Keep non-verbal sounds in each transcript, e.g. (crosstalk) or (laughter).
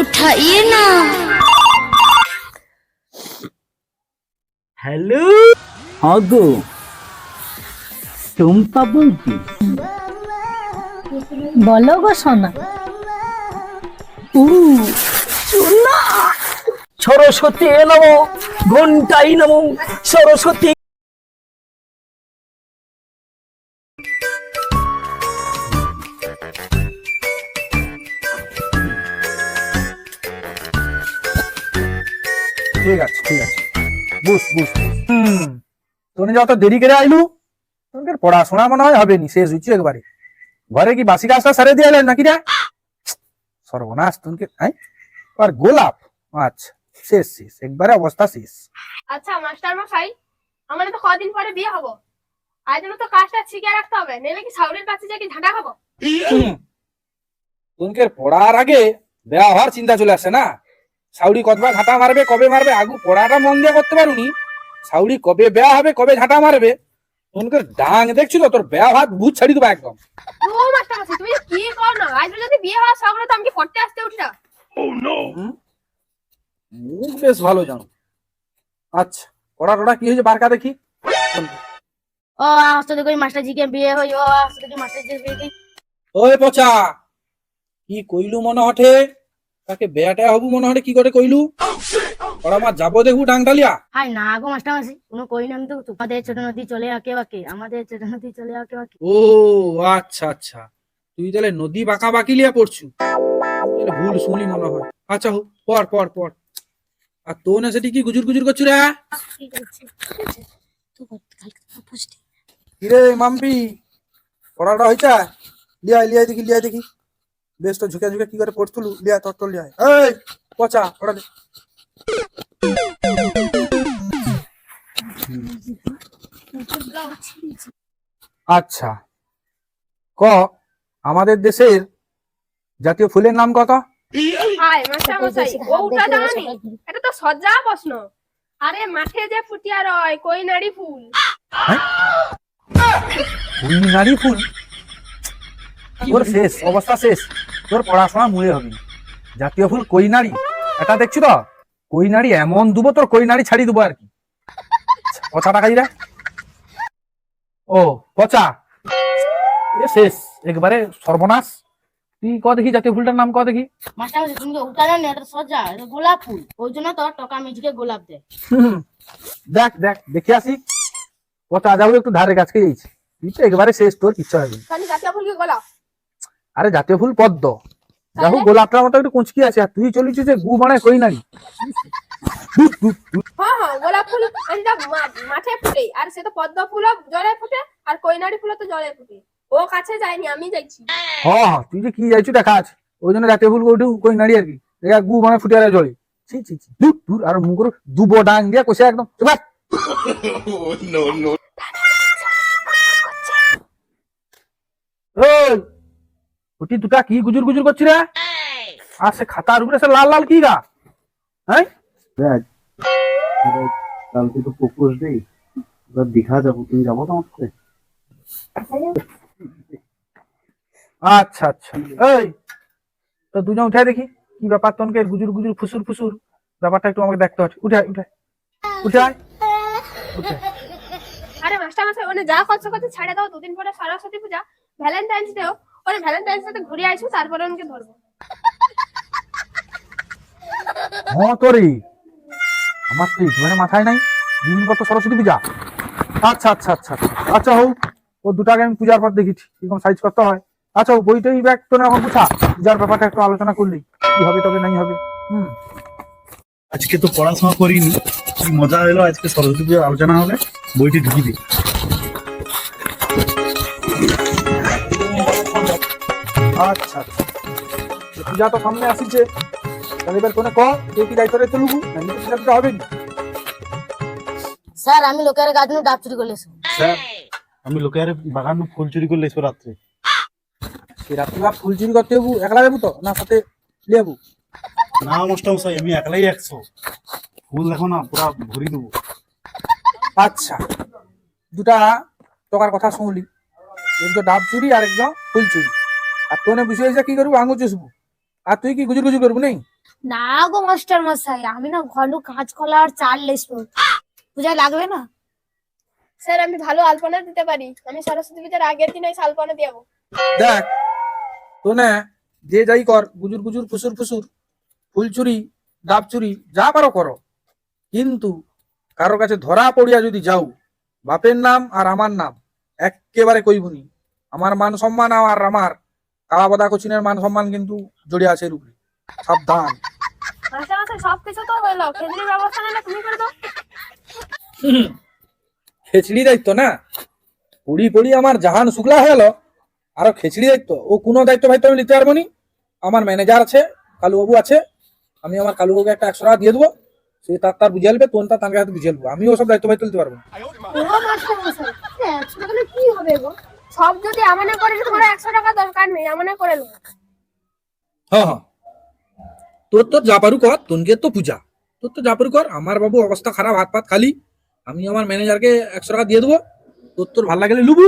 उठाइए ना হ্যালো আগো টুম্পা বলছি বলো গো সোনা উ সোনা সরস্বতী নমো ঘন্টাই নমো সরস্বতী ঠিক আছে ঠিক আছে। বুঝ বুঝ হুম। তুমি যত দেরি করে আইলু তোমাকে পড়াশোনা মনে হয় হবে নি শেষ একবারে। ঘরে কি বাসি কাজটা সারে দিয়ে এলেন নাকি রে? সর্বনাশ তুমি হ্যাঁ? আর গোলাপ আচ্ছা শেষ শেষ একবারে অবস্থা শেষ। আচ্ছা মাস্টার মশাই আমাদের তো কদিন পরে বিয়ে হব। আজ তো কাজটা শিখে রাখতে হবে নেলে কি সাউরের কাছে যে কি ঝাঁটা খাব? তোমাকে পড়ার আগে দেওয়া হওয়ার চিন্তা চলে আসে না? সাউরি কতবার ঝাঁটা মারবে কবে মারবে? আগু পড়াটা মন দিয়ে করতে পারুনি। সাউরি কবে বেয়া হবে কবে ঝাঁটা মারবে? তোমাকে ডাং দেখছিল তোর বেয়া হাত বুঝ ছাড়ি দেবো একদম। মাস্টার তুমি কি কর না আজ যদি বিয়ে হওয়ার শখ তো পড়তে আসতে উঠি। না মুখ বেশ ভালো জানো। আচ্ছা পড়া টড়া কি হয়েছে? বারকা দেখি। ও আসতে দেখো মাস্টার জি কে বিয়ে হই ও আসতে দেখো মাস্টার জি বিয়ে। ওই পচা কি কইলু মনে হঠে? তাকে বেয়াটা হবু মনে হঠে কি করে কইলু? মা যাব দেখু ডাংটালিয়া হাই না গো মাস্টার মাসি কোনো কই না তো। আমাদের ছোট নদী চলে আকে বাকে আমাদের ছোট নদী চলে আকে বাকে। ও আচ্ছা আচ্ছা। তুই তাহলে নদী বাঁকা বাকি লিয়া পড়ছু। ভুল শুনি মনে হয়। আচ্ছা হোক পড় পড় পড়। আর তো না সেটি কি গুজুর গুজুর করছু রে? কিরে মাম্পি পড়াটা হয়েছে লিয়াই লিয়াই দেখি লিয়াই দেখি। বেশ তো ঝুঁকে ঝুঁকে কি করে পড়তুলু? লিয়া তোর তোর লিয়াই এই পচা দে। আচ্ছা ক আমাদের দেশের জাতীয় ফুলের নাম কত? ওটা এটা তো সজ্জা প্রশ্ন। আরে মাঠে যে ফুটিয়া রয় কই ফুল। ফুল নারী ফুল? শেষ অবস্থা শেষ। তোর পড়াশোনা মুয়ে হবে। জাতীয় ফুল কই নারী এটা দেখছি তো? কই নারী এমন দুবো তোর কই নারী ছাড়ি দেবো আর কি। পচা টাকা রে ও পচা। শেষ একবারে সর্বনাশ। তুই ক দেখি জাতীয় ফুলটার নাম ক দেখি? মাস্টার মাসি তুমি তো উঠা জানি এটা সজ্জা এটা গোলাপ ফুল। ওই জন্য তো টকা মিজকে গোলাপ হুম, দেখ দেখ দেখি আসি। পচা যাব একটু ধারে গাছকে যাইছি। তুই তো একবারে শেষ তোর কিচ্ছু হবে জাতীয় ফুল কি গোলাপ? আরে জাতীয় ফুল পদ্ম। দেখো গোলাপটার মতো একটু কুঁচকি আছে আর তুই চলিছিস যে গু বানায় কই নাই। হ্যাঁ হ্যাঁ গোলাপ ফুল মাঠে ফুটে আর সে তো পদ্ম ফুল জলে ফুটে আর কইনাড়ি ফুল তো জলে ফুটে। ও কাছে যায়নি আমি যাইছি। হ্যাঁ হ্যাঁ তুই যে কি যাইছু দেখা আছে। ওই জন্য জাতীয় ফুল আর কি। দেখা গু বানায় ফুটে আর জলে। ছি ছি ছি। দূর দূর আর মুখ দুবো ডাং দিয়ে কষে একদম। (laughs) ওটি দুটা কি গুজুর গুজুর করছি রে? আর সে খাতার উপরে সে লাল লাল কি গা? হ্যাঁ? কালকে তো প্রপোজ ডে এবার দীঘা যাব তুমি যাব তো আমার আচ্ছা আচ্ছা। এই তো দুজন উঠে দেখি কি ব্যাপার তনকে গুজুর গুজুর ফুসুর ফুসুর? ব্যাপারটা একটু আমাকে দেখতে হচ্ছে উঠে উঠে উঠে উঠে আরে মাস্টার মাসে ওনে যা করছ করছ ছেড়ে দাও দুদিন পরে সরস্বতী পূজা ভ্যালেন্টাইন্স ডেও ওরে ভ্যালেন্টাইন্স ডে ঘুরে আইসো তারপরে ওনকে ধরবো। হ্যাঁ তোরে। আমার তো একবারে মাথায় নাই। দুদিন পর তো সরস্বতী পূজা। আচ্ছা আচ্ছা আচ্ছা আচ্ছা। আচ্ছা হোক। ও দুটাকে আমি পূজার পর দেখিছি। কীরকম সাইজ করতে হয়। আচ্ছা ও বইটাই ব্যাগ তো না এখন বুঝা পূজার ব্যাপারটা একটু আলোচনা করলি। কি হবে তবে নাই হবে। হুম। আজকে তো পড়াশোনা করিনি। কি মজা হলো আজকে সরস্বতী পুজোর আলোচনা হবে। বইটি ঢুকি আচ্ছা আচ্ছা। পূজা তো সামনে আসিছে তাহলে এবার কোনে কর কে কি দায়িত্ব রেখে লুবু নাকি পূজা হবে স্যার আমি লোকের গাছ ডাব চুরি করে এসো স্যার আমি লোকের বাগান ফুল চুরি করলে এসো রাত্রে। সে রাত্রিবা ফুল চুরি করতে যাব একলা যাব তো? না সাথে লেবু না মাস্টার মশাই আমি একলাই একশো। ফুল দেখো না পুরা ভরি দেবো। আচ্ছা দুটা টাকার কথা শুনলি। একজন ডাব চুরি আর একজন ফুল চুরি। আর তোনে হয়েছে কি করব? আঙুর চুষবো। আর তুই কি গুজুর গুজুর করব নেই? না গো মাস্টার মশাই আমি না ঘন কাঁচকলা আর চাল লেসবো পূজা লাগবে না? স্যার আমি ভালো আলপনা দিতে পারি। আমি সরস্বতী পূজার আগের দিন ওই আলপনা দিয়ে যাব দেখ তো না যে যাই কর গুজুর গুজুর ফুসুর ফুসুর ফুল চুরি ডাব চুরি যা পারো করো। কিন্তু কারোর কাছে ধরা পড়িয়া যদি যাও বাপের নাম আর আমার নাম একেবারে কইবনি আমার মান সম্মান আর আমার কালাবাদা কোচিনের মান সম্মান কিন্তু জড়িয়ে আছে এর উপরে। সাবধান। সবকিছু তো হলো। খেজুরির ব্যবস্থা না তুমি করে দাও। খেচড়ি দায়িত্ব না? পড়ি পড়ি আমার জাহান শুক্লা হয়ে গেল। আরও খেচড়ি দায়িত্ব। ও কোনো দায়িত্ব ভাই তো আমি নিতে পারব নি। আমার ম্যানেজার আছে কালুবাবু আছে। আমি আমার কালুবাবুকে একটা একশো টাকা দিয়ে দেবো। সে তার তার বুঝে নেবে তোর তার তাকে হাতে বুঝে নেব আমি ওসব দায়িত্ব ভাই তুলতে পারব না। সব যদি আমানে করে তোমার একশো টাকা দরকার নেই আমানে করে নেব। হ্যাঁ হ্যাঁ। তোর তো যা পারু কর তোনকে তো পূজা। তোর তো যা পারু কর আমার বাবু অবস্থা খারাপ হাত পাত খালি। আমি আমার ম্যানেজারকে একশো টাকা দিয়ে দেবো। তোর তোর ভালো লাগলে লুবু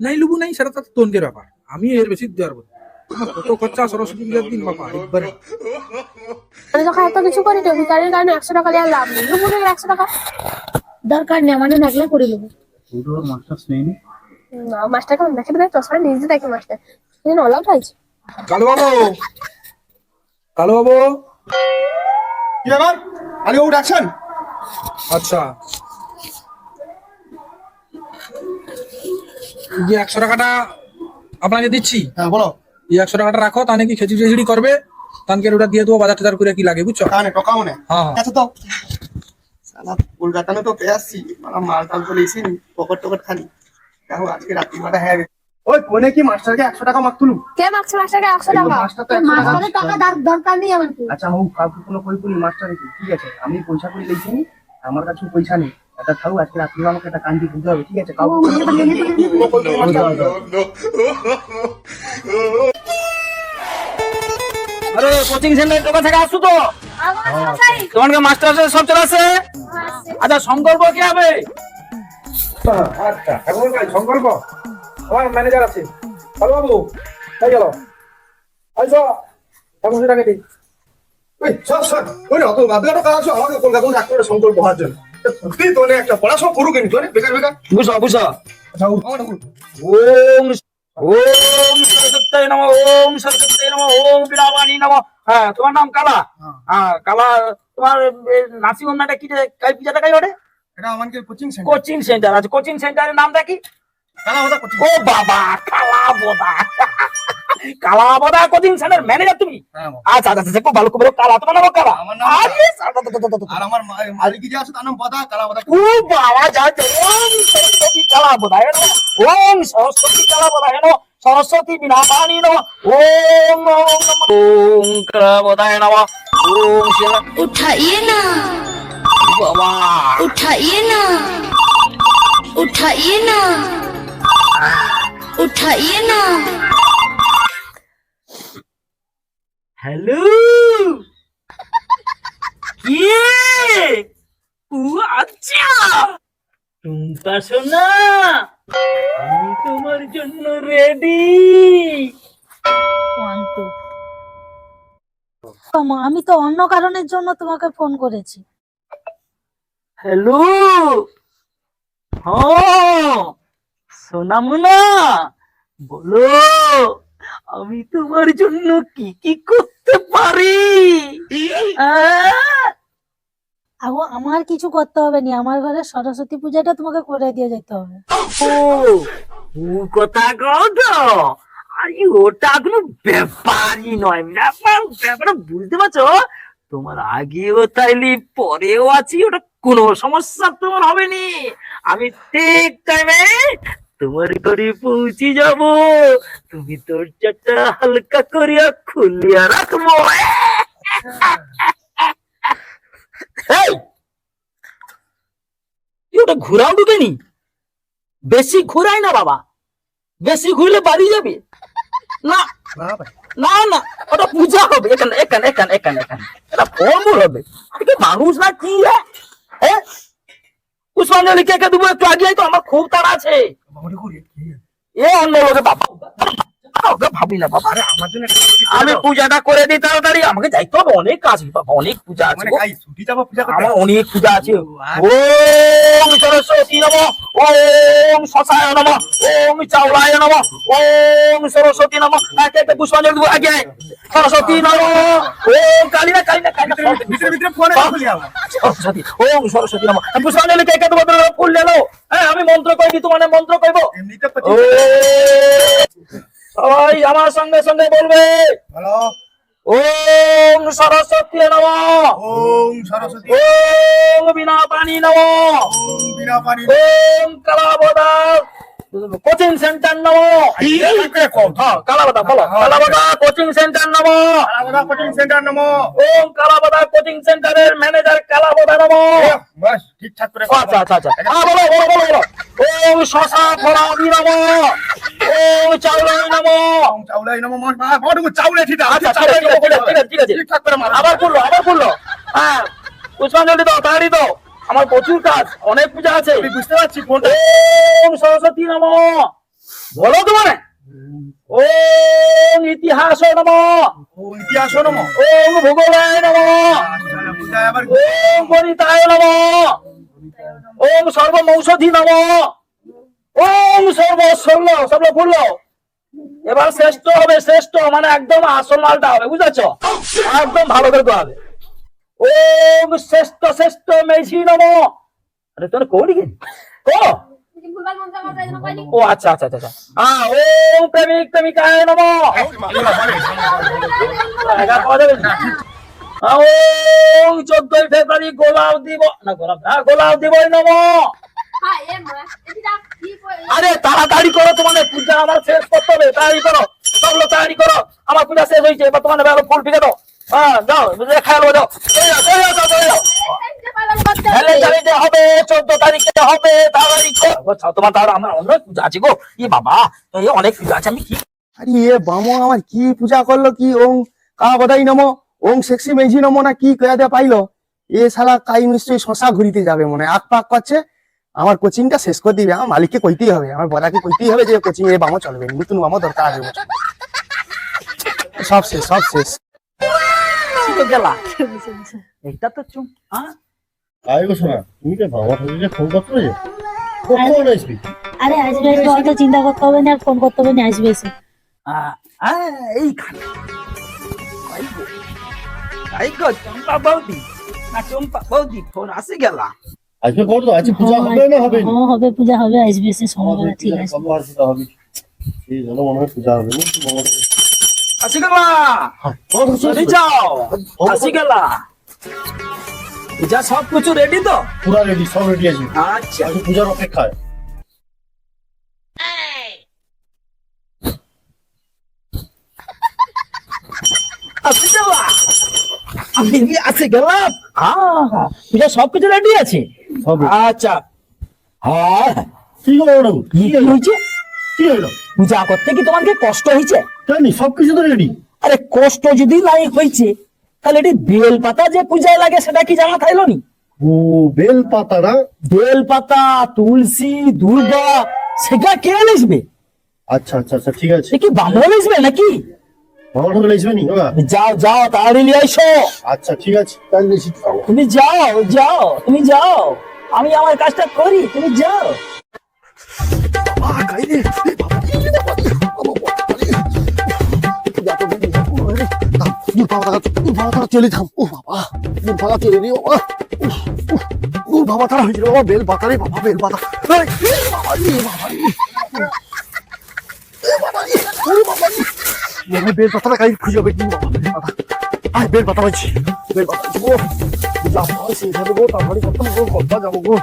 নাই লুবু নাই সেটা তো তোনকের ব্যাপার। আমি এর বেশি দিতে পারব না। কত খরচা সরস্বতী পূজার দিন বাবা একবারে। আমি যখন এত কিছু করি তো ভিকারির কারণে একশো টাকা দেওয়ার লাভ নেই। দুপুরে একশো টাকা দরকার নেই আমাদের লাগলে করে নেব নেই না মাস্টারকে আমি দেখে দেয় চশমা নিজে দেখি মাস্টার সেদিন অলাউট হয়েছে কালু বাবু কালু বাবু কি ব্যাপার? আগে ও ডাকছেন? আচ্ছা। যে একশো টাকাটা আপনাকে দিচ্ছি। হ্যাঁ বলো। এই একশো টাকাটা রাখো তাহলে কি খেচুড়ি টেচুড়ি করবে? তানকে ওটা দিয়ে দেবো বাজার টাজার করে কি লাগে বুঝছ? কানে টকা মনে হ্যাঁ হ্যাঁ। আচ্ছা তো। সালা কলকাতানো তো পেয়ে আসছি। মাল টাল চলে এসেছি পকেট টকেট খালি। দেখো আজকে রাত্রিবেলা হ্যাঁ ওই কোনে কি মাস্টারকে একশো টাকা মাক তুলু কে মাগছে মাস্টারকে একশো টাকা? মাস্টার তো মাস্টারের টাকা দরকার নেই আমার আচ্ছা আমি কাউকে কোনো কই করি মাস্টার কি ঠিক আছে আমি পয়সা করে দিয়েছি আমার কাছে পয়সা নেই। এটা থাকু আজকে রাত্রিবেলা আমাকে একটা কান্দি দিতে হবে ঠিক আছে? কাউকে কোনো কই করি মাস্টার। আরে কোচিং সেন্টার দোকান থেকে আসছো তো? তোমাকে মাস্টার সব চলে আসে? আচ্ছা সংকল্প কি হবে? আচ্ছা এখন ভাই সংকল্প আমার ম্যানেজার আছে। কালু বাবু হয়ে গেল। আইসো এখন সেটাকে দিই ওই সব সব। ওই অত বাদে টাকা আমাকে কলকাতা ডাক্তারের সংকল্প হওয়ার জন্য। তো একটা পড়াশোনা করুক কিন্তু অনেক বেকার বেকার। বুঝো বুঝো। আচ্ছা ওম ওম সরস্বতী নম ওম সরস্বতী নম ওম বিরাবাণী নম। হ্যাঁ তোমার নাম কালা? হ্যাঁ। কালা তোমার নাটা কি কাই পূজাটা কাই ওঠে এটা আমাদের কোচিং সেন্টার কোচিং সেন্টার আছে। কোচিং সেন্টারের নামটা কি কালাবদা কোচিং ও বাবা Kalabada Kalabada coaching centre manager তুমি? হ্যাঁ, আচ্ছা আচ্ছা, আচ্ছা খুব ভালো খুব ভালো। কালা তোমার নাম কালা? আর আমার মালিক যে আছে তার নাম বদা কালাবদা ও বাবা যা ওম সরস্বতী কালাবদা এর ওম সরস্বতী কালাবদা এর সরস্বতী বিনা পানি নম। ওম ওম কালাবদা এর ওম শিলা উঠাইয়ে না। বাবা उठाइए ना उठाइए ना उठाइए ना হ্যালো কে ও আচ্ছা টুম্পা সোনা আমি তোমার জন্য রেডি অন্ত আমা, আমি তো অন্য কারণের জন্য তোমাকে ফোন করেছি হ্যালো? হ্যাঁ সোনামুনা বলো আমি তোমার জন্য কি কি করতে পারি? আগো আমার কিছু করতে হবে না। আমার ঘরে সরস্বতী পূজাটা তোমাকে করে দিয়ে যেতে হবে। ও ও কথা কও তো। আরে ওটা কোনো ব্যাপারই নয়। ব্যাপার ব্যাপারটা বুঝতে পারছ? তোমার আগেও তাইলি পরেও আছি ওটা কোনো সমস্যা তোমার হবে নি আমি ঠিক টাইমে তোমার ঘরে পৌঁছে যাব। তুমি তোর চাটা হালকা করিয়া খুলিয়া রাখব। ওটা ঘুরাও ঢুকেনি? বেশি ঘুরাই না বাবা। বেশি ঘুরলে বাড়ি যাবে? না। না না। ওটা পূজা হবে। এখানে এখানে এখানে এখানে এখানে। এটা ফর্মুল হবে। মানুষ না কি হ্যাঁ? পুষ্পাঞ্জলি কে কে দেবো একটু আগে তো আমার খুব তাড়া আছে। এ অন্য লোকে বাবা ওকে ভাবি না বাবা। আরে আমার জন্য আমি পূজাটা করে দিই তাড়াতাড়ি আমাকে যাইতে হবে অনেক কাজ বাবা অনেক পূজা আছে মানে গো। কাই ছুটি যাব পূজা আমার অনেক পূজা আছে। আর- ওম সরস্বতী নম ওম শশায় নম ওম চাওলায় নম ওম সরস্বতী নম। একে একে পুষ্পাঞ্জলি দেবো আগে সরস্বতী নম ওম কালী না কালী না কালী ভিতরে- ভিতরে ভিতরে ফোন সরস্বতী ওম সরস্বতী নম। পুষ্পাঞ্জলি কে কে দেবো ফুল লেলো হ্যাঁ আমি মন্ত্র কইবি তোমার মন্ত্র কইবো? এমনিতে সবাই আমার সঙ্গে সঙ্গে বলবে। হ্যালো ওম সরস্বতী নম। ওম সরস্বতী। ওম বিনা পানি নম। ওম বিনা পানি ওম কালাবদা কোচিং সেন্টার নম। হ্যাঁ কালাবদা বলো। কালাবদা কোচিং সেন্টার নম। আলাদা কোচিং সেন্টার নমো। ওম কালাবদা কোচিং সেন্টারের ম্যানেজার কালাবদা নম। বাস ঠিকঠাক করে আচ্ছা আচ্ছা আচ্ছা। হ্যাঁ বলো বলো বলো বলো। ওম শশা ফলাদি নম। ওম চাউলাই ওম চাউলাই নমো বড় চাউলে ঠিক আছে ঠিক আছে ঠিক আছে ঠিক আছে ঠিক আছে ঠিকঠাক করে আবার করল আবার করল হ্যাঁ পুষ্পাঞ্জলি দাও দাও। আমার প্রচুর কাজ অনেক পূজা আছে। বুঝতে পারছি কোনটা। নম। বলো তোমার। ওম ইতিহাস নম। ইতিহাস নমো। ওম ভূগোলায় নম। ওম গণিতায় নম। ওম সর্বমৌষধি নম। ওম সর্ব সর্ব সর্ব ফুল্ল এবার শ্রেষ্ঠ হবে শ্রেষ্ঠ মানে একদম আসল মালটা হবে বুঝেছ? একদম ভালো করে হবে। ওম শ্রেষ্ঠ শ্রেষ্ঠ মেশি নম। আরে তোর কৌড়ি কি? ও আচ্ছা আচ্ছা আচ্ছা আচ্ছা। হ্যাঁ ওম প্রেমিক প্রেমিকায় নম। না? ওম চোদ্দই ফেব্রুয়ারি গোলাপ দিব না গোলাপ হ্যাঁ গোলাপ দিবই নম। হ্যাঁ আরে তাড়াতাড়ি করো তোমাদের পূজা আমার শেষ করতে হবে তাড়াতাড়ি করো। সব লোক তাড়াতাড়ি করো আমার পূজা শেষ হয়েছে এবার তোমাদের ফুল ফিরে দাও। হ্যাঁ হবে তারিখে হবে পূজা বাবা অনেক পূজা আছে আমি কি আরে বামো আমার কি পূজা করল, কি ওম কা সেক্সি না কি পাইলো। কাই শশা ঘুরিতে যাবে মনে হয় আক পাক করছে আমার কোচিংটা শেষ করে দিবে আমার মালিককে কইতেই হবে, আমার বড়াকে কইতেই হবে। যে কোচিং এ বামো চলবে নতুন বামো দরকার আছে সব শেষ সব শেষ। (laughs) তো গেলা। এটা তো চুপ আয় গো শোনা তুমি কে বাবা ঠাকুরকে ফোন করতে যে কখন আসবি? আরে আসবে আসবে অত চিন্তা করতে হবে না আর ফোন করতে হবে না আসবে এসে। আহ, আহ, এইখানে। এই গো, চম্পা বৌদি। না চম্পা বৌদি ফোন আসে গেলা। আজকে কর তো আজকে পূজা হবে না হবে? হ্যাঁ হবে পূজা হবে আসবে এসে সময় ঠিক আছে হবে। জন্য মনে হয় পূজা হবে না বাবা গেলা চলে যাও! আসে গেলা যা সব কিছু রেডি তো? পুরা রেডি সব রেডি আছে। আচ্ছা। পূজার অপেক্ষায়। আসে গেলা আমি আসে গেলাম? হ্যাঁ। পূজা সব কিছু রেডি আছে? আচ্ছা। হ্যাঁ। কি হলো কি হয়েছে? কি হলো? পূজা করতে কি তোমার কি কষ্ট হয়েছে? জানি সব কিছু তো রেডি আরে কষ্ট যদি নাই হয়েছে তাহলে এটি বেল পাতা যে পূজায় লাগে সেটা কি জানা থাইলো নি? ও বেল পাতা না? বেল পাতা তুলসী দুর্গা সেটা কে লিখবে? আচ্ছা আচ্ছা আচ্ছা ঠিক আছে। কি বামন লিখবে নাকি? বাবা ঠাকুর আসবে নি যাও যাও তাড়াতাড়ি নিয়ে আইসো। আচ্ছা ঠিক আছে তাহলে তুমি যাও যাও তুমি যাও। আমি আমার কাজটা করি তুমি যাও। দূর বাবা। দূর বাবা তারা চলে থাম ও বাবা দূর বাবা চলে রে বাবা দূর বাবা তারা হয়েছিল বাবা বেল পাতা রে বাবা বেল এ বাবা রে, বাবা রে। বাবা রে, ওরে বাবা রে। মনে বেল পাতাটা কাই খুঁজে হবে কি বাবা পাতা আয় বেল পাতা পাইছি বেল গো যাব সেই যাব গো তারপরে কত গো কত যাব গো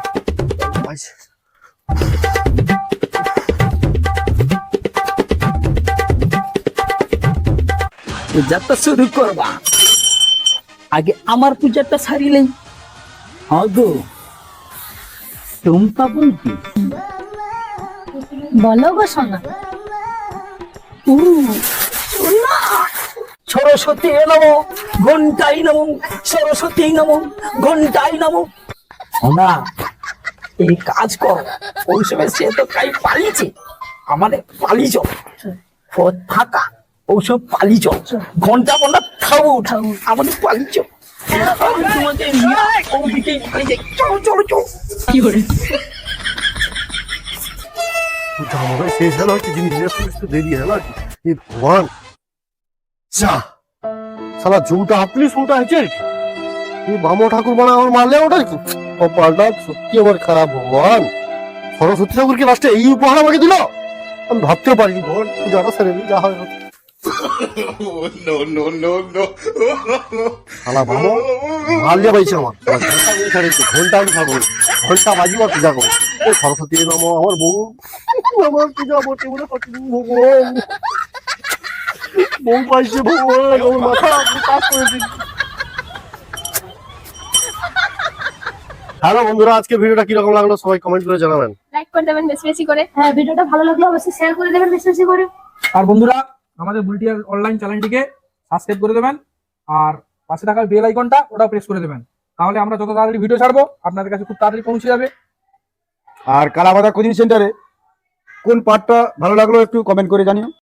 পূজাটা শুরু করবা। আগে আমার পূজাটা সারিলেই হ্যাঁ গো। টুম্পা বলবি বলো গো সোনা। সরস্বতী নমো ঘন্টাই নমো সরস্বতী নমো ঘন্টাই নমো। না এই কাজ কর। ওই সময় সে তো কাই পালিয়েছে। আমাদের পালিয়েছ পথ ফাঁকা। ওসব পালিচ। ঘণ্টা ঘণ্টা খাব উঠাবো আমাদের আমি তোমাকে যাই চলো চলো চলো জামাই শেষ হলো কি জিনিস একটু দেরি হলো আর কি এই ভগবান। যা ঠাকুর কি লাস্টে এই উপহার আমাকে দিল? আমি ভাবতেও পারিনি, ভগবান, পূজাটা সেরে যা হয় হোক। শালা বামো মারলে পাইছে আমার। আমার ঘণ্টা আমি ছাড়িয়েছে ঘণ্টা আমি খাব ঘণ্টা বাজিব আর পূজা করব ও সরস্বতী নম আমার বউ। আমার পূজা করতে বলে প্রতিদিন ভগবান। বউ পাইছে ভগবান আমার মাথা আপনি কাজ করে দিন হ্যালো বন্ধুরা আজকে ভিডিওটা কীরকম লাগল সবাই কমেন্ট করে জানাবেন। লাইক করে দেবেন বেশি বেশি করে। হ্যাঁ ভিডিওটা ভালো লাগলে অবশ্যই শেয়ার করে দেবেন বেশি বেশি করে। আর বন্ধুরা আমাদের বুলটিয়ার অনলাইন চ্যানেলটিকে সাবস্ক্রাইব করে দেবেন আর পাশে থাকা বেল আইকনটা ওটা প্রেস করে দেবেন। তাহলে আমরা যত তাড়াতাড়ি ভিডিও ছাড়বো, আপনাদের কাছে খুব তাড়াতাড়ি পৌঁছে যাবে। আর কালাবাদা কোচিং সেন্টারে কোন পার্টটা ভালো লাগল একটু কমেন্ট করে জানিও।